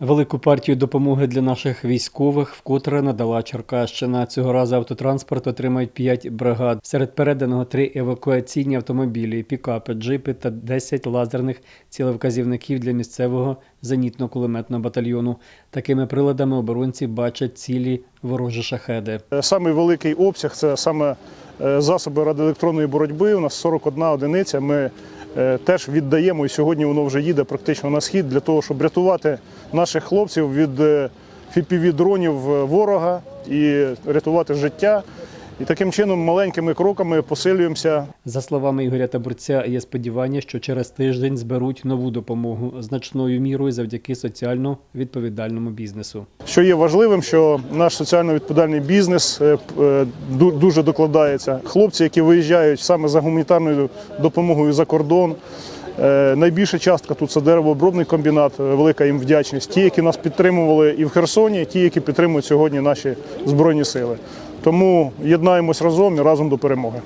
Велику партію допомоги для наших військових вкотре надала Черкащина. Цього разу автотранспорт отримають 5 бригад. Серед переданого три евакуаційні автомобілі, пікапи, джипи та 10 лазерних цілевказівників для місцевого зенітно-кулеметного батальйону. Такими приладами оборонці бачать цілі ворожі шахеди. Е, Самий великий обсяг це саме е, засоби радіоелектронної боротьби. У нас 41 одиниця. Ми теж віддаємо, і сьогодні воно вже їде практично на схід для того, щоб рятувати наших хлопців від fpv дронів ворога і рятувати життя. І таким чином маленькими кроками посилюємося За словами Ігоря Табурця, є сподівання, що через тиждень зберуть нову допомогу значною мірою завдяки соціально відповідальному бізнесу. Що є важливим, що наш соціально відповідальний бізнес е, е, ду- дуже докладається. Хлопці, які виїжджають саме за гуманітарною допомогою за кордон. е, Найбільша частка тут це деревообробний комбінат, велика їм вдячність. Ті, які нас підтримували і в Херсоні, ті, які підтримують сьогодні наші збройні сили. Тому єднаємось разом і разом до перемоги.